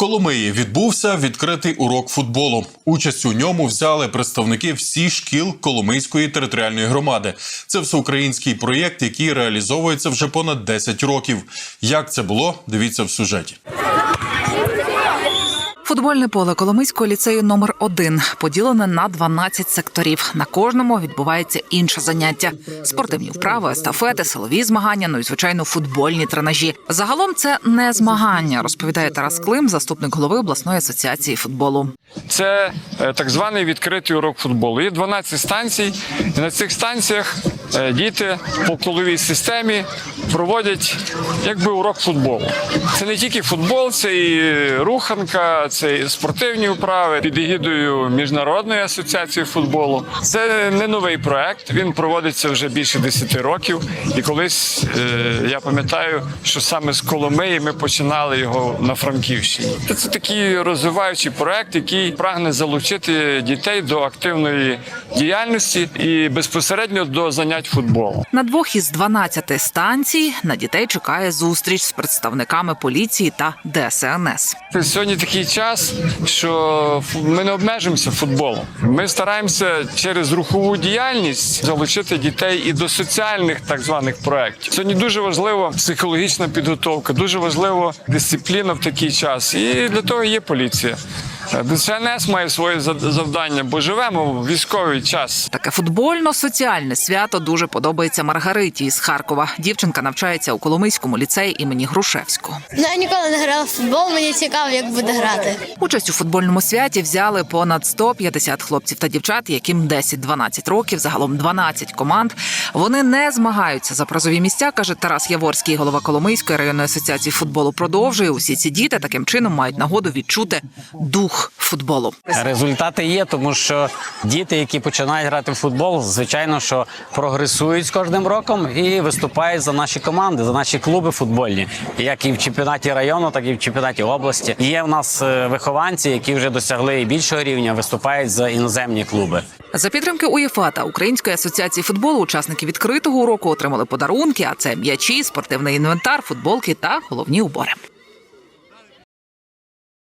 Коломиї відбувся відкритий урок футболу. Участь у ньому взяли представники всіх шкіл Коломийської територіальної громади. Це всеукраїнський проєкт, який реалізовується вже понад 10 років. Як це було? Дивіться в сюжеті. Футбольне поле Коломийського ліцею номер 1 поділене на 12 секторів. На кожному відбувається інше заняття: спортивні вправи, естафети, силові змагання, ну і звичайно футбольні тренажі. Загалом це не змагання, розповідає Тарас Клим, заступник голови обласної асоціації футболу. Це е, так званий відкритий урок футболу. Є 12 станцій, і на цих станціях діти по коловій системі проводять якби урок футболу. Це не тільки футбол, це і руханка, це і спортивні вправи під егідою Міжнародної асоціації футболу. Це не новий проект. Він проводиться вже більше 10 років. І колись е, я пам'ятаю, що саме з Коломиї ми починали його на Франківщині. Це такий розвиваючий проект, який прагне залучити дітей до активної діяльності і безпосередньо до занять футболом. На двох із 12 станцій на дітей чекає зустріч з представниками поліції та ДСНС. Сьогодні такий час, що ми не обмежуємося футболом. Ми стараємося через рухову діяльність залучити дітей і до соціальних так званих проєктів. Сьогодні дуже важлива психологічна підготовка, дуже важлива дисципліна в такий час. І для того є поліція. ДСНС має своє завдання, бо живемо в військовий час. Таке футбольно-соціальне свято дуже подобається Маргариті із Харкова. Дівчинка навчається у Коломийському ліцеї імені Грушевського. Ну, я ніколи не грала в футбол, мені цікаво, як буде грати. Участь у футбольному святі взяли понад 150 хлопців та дівчат, яким 10-12 років, загалом 12 команд. Вони не змагаються за призові місця, каже Тарас Яворський, голова Коломийської районної асоціації футболу. Продовжує усі ці діти таким чином мають нагоду відчути дух футболу. Результати є, тому що діти, які починають грати в футбол, звичайно, що прогресують з кожним роком і виступають за наші команди, за наші клуби футбольні, як і в чемпіонаті району, так і в чемпіонаті області. Є в нас е, вихованці, які вже досягли і більшого рівня, виступають за іноземні клуби. За підтримки УЄФА та Української асоціації футболу учасники відкритого уроку отримали подарунки, а це м'ячі, спортивний інвентар, футболки та головні убори.